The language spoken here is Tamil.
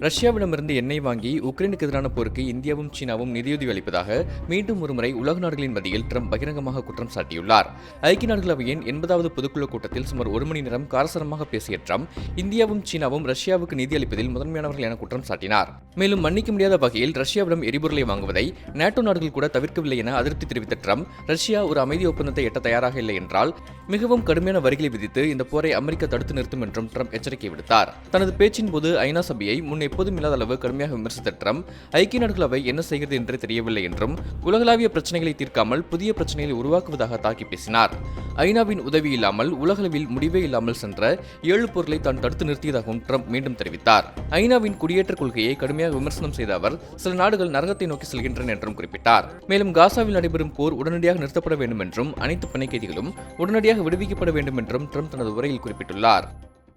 ரஷ்யாவிடமிருந்து எண்ணெய் வாங்கி உக்ரைனுக்கு எதிரான போருக்கு இந்தியாவும் சீனாவும் நிதியுதவி அளிப்பதாக மீண்டும் ஒருமுறை உலக நாடுகளின் மத்தியில் ட்ரம்ப் பகிரங்கமாக குற்றம் சாட்டியுள்ளார். ஐக்கிய நாடுகள் அவையின் எண்பதாவது பொதுக்குழு கூட்டத்தில் சுமார் ஒரு மணி நேரம் காரசரமாக பேசிய ட்ரம்ப் இந்தியாவும் சீனாவும் ரஷ்யாவுக்கு நிதி அளிப்பதில் முதன்மையானவர்கள் என குற்றம் சாட்டினார். மேலும் மன்னிக்க முடியாத வகையில் ரஷ்யாவிடம் எரிபொருளை வாங்குவதை நேட்டோ நாடுகள் கூட தவிர்க்கவில்லை என அதிருப்தி தெரிவித்த ட்ரம்ப் ரஷ்யா ஒரு அமைதி ஒப்பந்தத்தை எட்ட தயாராக இல்லை என்றால் மிகவும் கடுமையான வரிகளை விதித்து இந்த போரை அமெரிக்க தடுத்து நிறுத்தும் என்றும் ட்ரம்ப் எச்சரிக்கை விடுத்தார். தனது பேச்சின் போது ஐநா சபையை முன் எப்போதும் இல்லாத அளவு கடுமையாக விமர்சித்த ட்ரம்ப் ஐக்கிய நாடுகள் அவை என்ன செய்கிறது என்றே தெரியவில்லை என்றும் உலகளாவிய பிரச்சனைகளை தீர்க்காமல் புதிய பிரச்சனைகளை உருவாக்குவதாக தாக்கி பேசினார். ஐநாவின் உதவி இல்லாமல் உலகளவில் முடிவே இல்லாமல் சென்ற ஏழு போர்களை தான் தடுத்து நிறுத்தியதாகவும் ட்ரம்ப் மீண்டும் தெரிவித்தார். ஐநாவின் குடியேற்ற கொள்கையை கடுமையாக விமர்சனம் செய்த அவர் சில நாடுகள் நரகத்தை நோக்கி செல்கின்றன என்றும் குறிப்பிட்டார். மேலும் காசாவில் நடைபெறும் போர் உடனடியாக நிறுத்தப்பட வேண்டும் என்றும் அனைத்து பணி கைதிகளும் உடனடியாக விடுவிக்கப்பட வேண்டும் என்றும் ட்ரம்ப் தனது உரையில் குறிப்பிட்டுள்ளார்.